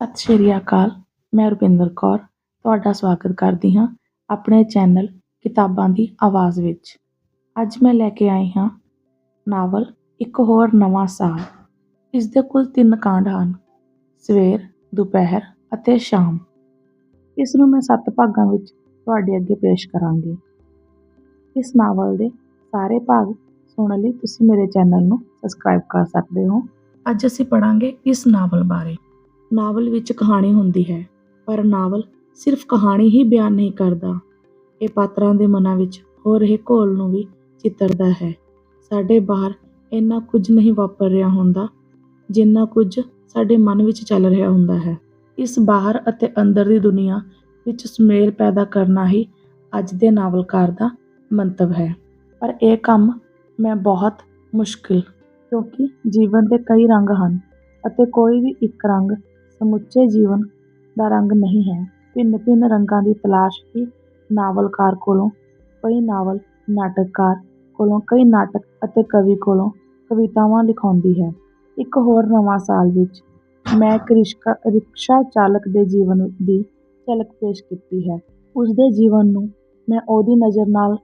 ਸਤਿ ਸ਼੍ਰੀ ਅਕਾਲ, ਮੈਂ ਰੁਪਿੰਦਰ ਕੌਰ, ਤੁਹਾਡਾ ਸਵਾਗਤ ਕਰਦੀ ਹਾਂ ਆਪਣੇ ਚੈਨਲ ਕਿਤਾਬਾਂ ਦੀ ਆਵਾਜ਼ ਵਿੱਚ। ਅੱਜ ਮੈਂ ਲੈ ਕੇ ਆਈ ਹਾਂ ਨਾਵਲ ਇੱਕ ਹੋਰ ਨਵਾਂ ਸਾਲ। ਇਸ ਦੇ ਕੁੱਲ ਤਿੰਨ ਕਾਂਡ ਹਨ, ਸਵੇਰ, ਦੁਪਹਿਰ ਅਤੇ ਸ਼ਾਮ। ਇਸ ਨੂੰ ਮੈਂ ਸੱਤ ਭਾਗਾਂ ਵਿੱਚ ਤੁਹਾਡੇ ਅੱਗੇ ਪੇਸ਼ ਕਰਾਂਗੀ। ਇਸ ਨਾਵਲ ਦੇ ਸਾਰੇ ਭਾਗ ਸੁਣਨ ਲਈ ਤੁਸੀਂ ਮੇਰੇ ਚੈਨਲ ਨੂੰ ਸਬਸਕ੍ਰਾਈਬ ਕਰ ਸਕਦੇ ਹੋ। ਅੱਜ ਅਸੀਂ ਪੜਾਂਗੇ ਇਸ ਨਾਵਲ ਬਾਰੇ। ਨਾਵਲ ਵਿੱਚ ਕਹਾਣੀ ਹੁੰਦੀ ਹੈ, ਪਰ ਨਾਵਲ ਸਿਰਫ ਕਹਾਣੀ ਹੀ ਬਿਆਨ ਨਹੀਂ ਕਰਦਾ। ਇਹ ਪਾਤਰਾਂ ਦੇ ਮਨਾਂ ਵਿੱਚ ਹੋ ਰਹੇ ਘੋਲ ਨੂੰ ਵੀ ਚਿੱਤਰਦਾ ਹੈ। ਸਾਡੇ ਬਾਹਰ ਇੰਨਾ ਕੁਝ ਨਹੀਂ ਵਾਪਰ ਰਿਹਾ ਹੁੰਦਾ, ਜਿੰਨਾ ਕੁਝ ਸਾਡੇ ਮਨ ਵਿੱਚ ਚੱਲ ਰਿਹਾ ਹੁੰਦਾ ਹੈ। ਇਸ ਬਾਹਰ ਅਤੇ ਅੰਦਰ ਦੀ ਦੁਨੀਆ ਵਿੱਚ ਸੁਮੇਲ ਪੈਦਾ ਕਰਨਾ ਹੀ ਅੱਜ ਦੇ ਨਾਵਲਕਾਰ ਦਾ ਮੰਤਵ ਹੈ। ਪਰ ਇਹ ਕੰਮ ਮੈਂ ਬਹੁਤ ਮੁਸ਼ਕਿਲ, ਕਿਉਂਕਿ ਜੀਵਨ ਦੇ ਕਈ ਰੰਗ ਹਨ ਅਤੇ ਕੋਈ ਵੀ ਇੱਕ ਰੰਗ ਸਮੁੱਚੇ ਜੀਵਨ ਦਾ ਰੰਗ ਨਹੀਂ ਹੈ। ਭਿੰਨ ਭਿੰਨ ਰੰਗਾਂ ਦੀ ਤਲਾਸ਼ ਹੀ ਨਾਵਲਕਾਰ ਕੋਲੋਂ, ਕਈ ਨਾਵਲ ਨਾਟਕਕਾਰ ਕੋਲੋਂ, ਕਈ ਨਾਟਕ ਅਤੇ ਕਵੀ ਕੋਲੋਂ ਕਵਿਤਾਵਾਂ ਲਿਖਾਉਂਦੀ ਹੈ। ਇੱਕ ਹੋਰ ਨਵਾਂ ਸਾਲ ਵਿੱਚ ਮੈਂ ਇੱਕ ਰਿਸ਼ਕਾ ਰਿਕਸ਼ਾ ਚਾਲਕ ਦੇ ਜੀਵਨ ਦੀ ਝਲਕ ਪੇਸ਼ ਕੀਤੀ ਹੈ। ਉਸਦੇ ਜੀਵਨ ਨੂੰ ਮੈਂ ਉਹਦੀ ਨਜ਼ਰ ਨਾਲ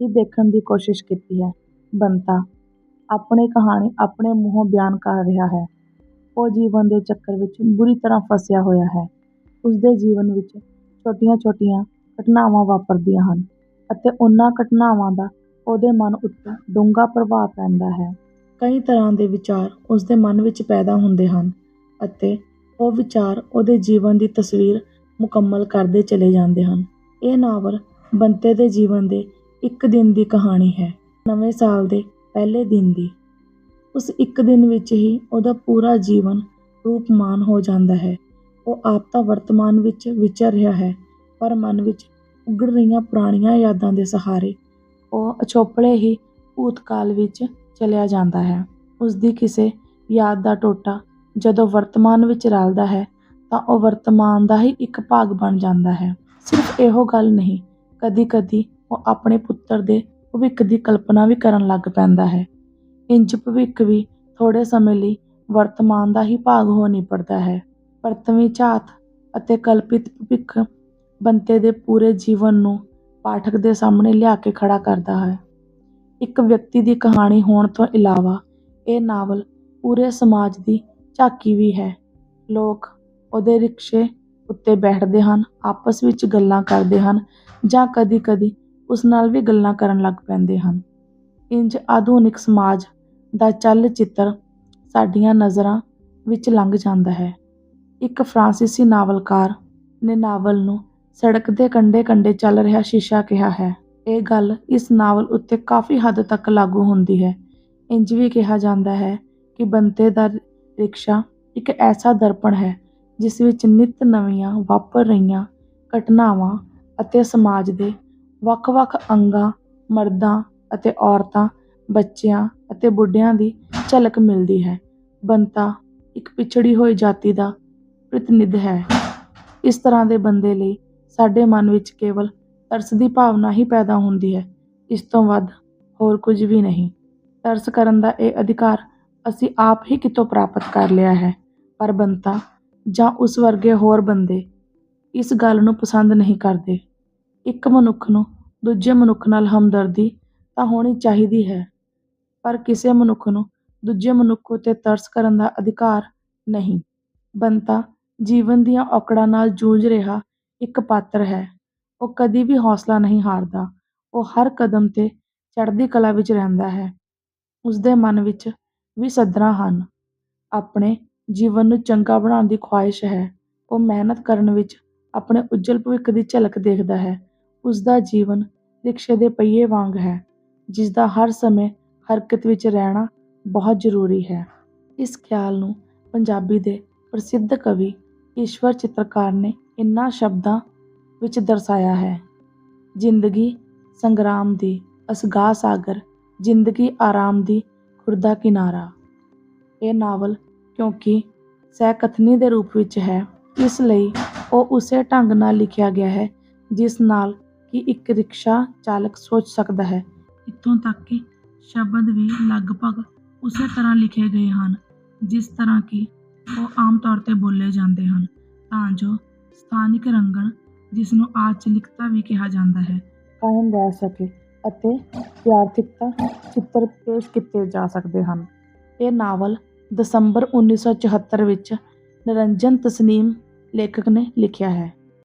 ਹੀ ਦੇਖਣ ਦੀ ਕੋਸ਼ਿਸ਼ ਕੀਤੀ ਹੈ। ਬੰਤਾ, ਆਪਣੀ ਕਹਾਣੀ ਆਪਣੇ ਮੂੰਹੋਂ ਬਿਆਨ ਕਰ ਰਿਹਾ ਹੈ। ਉਹ ਜੀਵਨ ਦੇ ਚੱਕਰ ਵਿੱਚ ਬੁਰੀ ਤਰ੍ਹਾਂ ਫਸਿਆ ਹੋਇਆ ਹੈ। ਉਸਦੇ ਜੀਵਨ ਵਿੱਚ ਛੋਟੀਆਂ-ਛੋਟੀਆਂ ਘਟਨਾਵਾਂ ਵਾਪਰਦੀਆਂ ਹਨ ਅਤੇ ਉਹਨਾਂ ਘਟਨਾਵਾਂ ਦਾ ਉਹਦੇ ਮਨ ਉੱਤੇ ਡੂੰਘਾ ਪ੍ਰਭਾਵ ਪੈਂਦਾ ਹੈ। ਕਈ ਤਰ੍ਹਾਂ ਦੇ ਵਿਚਾਰ ਉਸਦੇ ਮਨ ਵਿੱਚ ਪੈਦਾ ਹੁੰਦੇ ਹਨ ਅਤੇ ਉਹ ਵਿਚਾਰ ਉਹਦੇ ਜੀਵਨ ਦੀ ਤਸਵੀਰ ਮੁਕੰਮਲ ਕਰਦੇ ਚਲੇ ਜਾਂਦੇ ਹਨ। ਇਹ ਨਾਵਲ ਬੰਤੇ ਦੇ ਜੀਵਨ ਦੇ ਇੱਕ ਦਿਨ ਦੀ ਕਹਾਣੀ ਹੈ। ਨਵੇਂ ਸਾਲ ਦੇ ਪਹਿਲੇ ਦਿਨ ਦੀ ਉਸ ਇੱਕ ਦਿਨ ਵਿੱਚ ਹੀ ਉਹਦਾ ਪੂਰਾ ਜੀਵਨ ਰੂਪਮਾਨ ਹੋ ਜਾਂਦਾ ਹੈ। ਉਹ ਆਪ ਤਾਂ ਵਰਤਮਾਨ ਵਿੱਚ ਵਿਚਰ ਰਿਹਾ ਹੈ, ਪਰ ਮਨ ਵਿੱਚ ਉਗੜ ਰਹੀਆਂ ਪੁਰਾਣੀਆਂ ਯਾਦਾਂ ਦੇ ਸਹਾਰੇ ਉਹ ਅਛੋਪਲੇ ਹੀ ਭੂਤਕਾਲ ਵਿੱਚ ਚਲਿਆ ਜਾਂਦਾ ਹੈ। ਉਸ ਦੀ ਕਿਸੇ ਯਾਦ ਦਾ ਟੋਟਾ ਜਦੋਂ ਵਰਤਮਾਨ ਵਿੱਚ ਰਲਦਾ ਹੈ ਤਾਂ ਉਹ ਵਰਤਮਾਨ ਦਾ ਹੀ ਇੱਕ ਭਾਗ ਬਣ ਜਾਂਦਾ ਹੈ। ਸਿਰਫ ਇਹੋ ਗੱਲ ਨਹੀਂ, ਕਦੀ-ਕਦੀ ਉਹ ਆਪਣੇ ਪੁੱਤਰ ਦੇ ਭਵਿੱਖ ਦੀ ਕਲਪਨਾ ਵੀ ਕਰਨ ਲੱਗ ਪੈਂਦਾ ਹੈ। ਇੰਜ ਭਵਿੱਖ ਵੀ ਥੋੜ੍ਹੇ ਸਮੇਂ ਲਈ ਵਰਤਮਾਨ ਦਾ ਹੀ ਭਾਗ ਹੋ ਨਿਪੜਦਾ ਹੈ। ਪਰਤਵੀਂ ਝਾਤ ਅਤੇ ਕਲਪਿਤ ਭਵਿੱਖ ਬੰਤੇ ਦੇ ਪੂਰੇ ਜੀਵਨ ਨੂੰ ਪਾਠਕ ਦੇ ਸਾਹਮਣੇ ਲਿਆ ਕੇ ਖੜ੍ਹਾ ਕਰਦਾ ਹੈ। ਇੱਕ ਵਿਅਕਤੀ ਦੀ ਕਹਾਣੀ ਹੋਣ ਤੋਂ ਇਲਾਵਾ ਇਹ ਨਾਵਲ ਪੂਰੇ ਸਮਾਜ ਦੀ ਝਾਕੀ ਵੀ ਹੈ। ਲੋਕ ਉਹਦੇ ਰਿਕਸ਼ੇ ਉੱਤੇ ਬੈਠਦੇ ਹਨ, ਆਪਸ ਵਿੱਚ ਗੱਲਾਂ ਕਰਦੇ ਹਨ ਜਾਂ ਕਦੀ-ਕਦੀ ਉਸ ਨਾਲ ਵੀ ਗੱਲਾਂ ਕਰਨ ਲੱਗ ਪੈਂਦੇ ਹਨ। ਇੰਜ ਆਧੁਨਿਕ ਸਮਾਜ ਦਾ ਚੱਲ ਚਿੱਤਰ ਸਾਡੀਆਂ ਨਜ਼ਰਾਂ ਵਿੱਚ ਲੰਘ ਜਾਂਦਾ ਹੈ। ਇੱਕ ਫਰਾਂਸੀਸੀ ਨਾਵਲਕਾਰ ਨੇ ਨਾਵਲ ਨੂੰ ਸੜਕ ਦੇ ਕੰਢੇ-ਕੰਢੇ ਚੱਲ ਰਿਹਾ ਸ਼ੀਸ਼ਾ ਕਿਹਾ ਹੈ। ਇਹ ਗੱਲ ਇਸ ਨਾਵਲ ਉੱਤੇ ਕਾਫੀ ਹੱਦ ਤੱਕ ਲਾਗੂ ਹੁੰਦੀ ਹੈ। ਇੰਜ ਵੀ ਕਿਹਾ ਜਾਂਦਾ ਹੈ ਕਿ ਬੰਤੇ ਦਾ ਰਿਕਸ਼ਾ ਇੱਕ ਐਸਾ ਦਰਪਣ ਹੈ ਜਿਸ ਵਿੱਚ ਨਿੱਤ ਨਵੀਆਂ ਵਾਪਰ ਰਹੀਆਂ ਘਟਨਾਵਾਂ ਅਤੇ ਸਮਾਜ ਦੇ ਵੱਖ-ਵੱਖ ਅੰਗਾਂ, ਮਰਦਾਂ ਅਤੇ ਔਰਤਾਂ, ਬੱਚਿਆਂ ਅਤੇ ਬੁੱਢਿਆਂ ਦੀ ਝਲਕ ਮਿਲਦੀ ਹੈ। ਬੰਤਾ ਇੱਕ ਪਿਛੜੀ ਹੋਈ ਜਾਤੀ ਦਾ ਪ੍ਰਤੀਨਿਧ ਹੈ। ਇਸ ਤਰ੍ਹਾਂ ਦੇ ਬੰਦੇ ਲਈ ਸਾਡੇ ਮਨ ਵਿੱਚ ਕੇਵਲ ਤਰਸ ਦੀ ਭਾਵਨਾ ਹੀ ਪੈਦਾ ਹੁੰਦੀ ਹੈ। ਇਸ ਤੋਂ ਵੱਧ ਹੋਰ ਕੁਝ ਵੀ ਨਹੀਂ। ਤਰਸ ਕਰਨ ਦਾ ਇਹ ਅਧਿਕਾਰ ਅਸੀਂ ਆਪ ਹੀ ਕਿਤੋਂ ਪ੍ਰਾਪਤ ਕਰ ਲਿਆ ਹੈ। ਪਰ ਬੰਤਾ ਜਾਂ ਉਸ ਵਰਗੇ ਹੋਰ ਬੰਦੇ ਇਸ ਗੱਲ ਨੂੰ ਪਸੰਦ ਨਹੀਂ ਕਰਦੇ। ਇੱਕ ਮਨੁੱਖ ਨੂੰ ਦੂਜੇ ਮਨੁੱਖ ਨਾਲ ਹਮਦਰਦੀ ਤਾਂ ਹੋਣੀ ਚਾਹੀਦੀ ਹੈ। ਪਰ ਕਿਸੇ ਮਨੁੱਖ ਨੂੰ ਦੂਜੇ ਮਨੁੱਖ ਉੱਤੇ ਤਰਸ ਕਰਨ ਦਾ ਅਧਿਕਾਰ ਨਹੀਂ। ਬੰਤਾ ਜੀਵਨ ਦੀਆਂ ਔਕੜਾਂ ਨਾਲ ਜੂਝ ਰਿਹਾ ਇੱਕ ਪਾਤਰ ਹੈ। ਉਹ ਕਦੀ ਵੀ ਹੌਸਲਾ ਨਹੀਂ ਹਾਰਦਾ। ਉਹ ਹਰ ਕਦਮ ਤੇ ਚੜ੍ਹਦੀ ਕਲਾ ਵਿੱਚ ਰਹਿੰਦਾ ਹੈ। ਉਸਦੇ ਮਨ ਵਿੱਚ ਵੀ ਸੱਧਰਾਂ ਹਨ। ਆਪਣੇ ਜੀਵਨ ਨੂੰ ਚੰਗਾ ਬਣਾਉਣ ਦੀ ਖੁਆਇਸ਼ ਹੈ। ਉਹ ਮਿਹਨਤ ਕਰਨ ਵਿੱਚ ਆਪਣੇ ਉੱਜਲ ਭਵਿੱਖ ਦੀ ਝਲਕ ਦੇਖਦਾ ਹੈ। ਉਸਦਾ ਜੀਵਨ ਰਿਕਸ਼ੇ ਦੇ ਪਹੀਏ ਵਾਂਗ ਹੈ। ਜਿਸ ਦਾ ਹਰ ਸਮੇਂ ਹਰਕਤ ਵਿੱਚ ਰਹਿਣਾ ਬਹੁਤ ਜ਼ਰੂਰੀ ਹੈ। ਇਸ ਖਿਆਲ ਨੂੰ ਪੰਜਾਬੀ ਦੇ ਪ੍ਰਸਿੱਧ ਕਵੀ ਈਸ਼ਵਰ ਚਿੱਤਰਕਾਰ ਨੇ ਇਨ੍ਹਾਂ ਸ਼ਬਦਾਂ ਵਿੱਚ ਦਰਸਾਇਆ ਹੈ। ਜ਼ਿੰਦਗੀ ਸੰਗਰਾਮ ਦੀ ਅਸਗਾਹ ਸਾਗਰ, ਜ਼ਿੰਦਗੀ ਆਰਾਮ ਦੀ ਖੁਰਦਾ ਕਿਨਾਰਾ। ਇਹ ਨਾਵਲ ਕਿਉਂਕਿ ਸਹਿਕਥਨੀ ਦੇ ਰੂਪ ਵਿੱਚ ਹੈ। ਇਸ ਲਈ ਉਹ ਉਸੇ ਢੰਗ ਨਾਲ ਲਿਖਿਆ ਗਿਆ ਹੈ, ਜਿਸ ਨਾਲ ਕਿ ਇੱਕ ਰਿਕਸ਼ਾ ਚਾਲਕ ਸੋਚ ਸਕਦਾ ਹੈ। ਇੱਥੋਂ ਤੱਕ ਕਿ ਸ਼ਬਦ ਵੀ ਲਗਭਗ ਉਸੇ ਤਰ੍ਹਾਂ ਲਿਖੇ ਗਏ ਹਨ, ਜਿਸ ਤਰ੍ਹਾਂ ਕਿ ਉਹ ਆਮ ਤੌਰ ਤੇ ਬੋਲੇ ਜਾਂਦੇ ਹਨ, ਤਾਂ ਜੋ ਸਥਾਨਿਕ ਰੰਗਣ, ਜਿਸ ਨੂੰ ਆਚਲਿਕਤਾ ਵੀ ਕਿਹਾ ਜਾਂਦਾ ਹੈ, ਕਾਇਮ ਰਹਿ ਸਕੇ ਅਤੇ ਵਿਆਰਥਿਕਤਾ ਚਿੱਤਰ ਪੇਸ਼ ਕੀਤੇ ਜਾ ਸਕਦੇ ਹਨ। ਇਹ ਨਾਵਲ ਦਸੰਬਰ 1974 ਵਿੱਚ ਨਿਰੰਜਨ ਤਸਨੀਮ ਲੇਖਕ ਨੇ ਲਿਖਿਆ ਹੈ।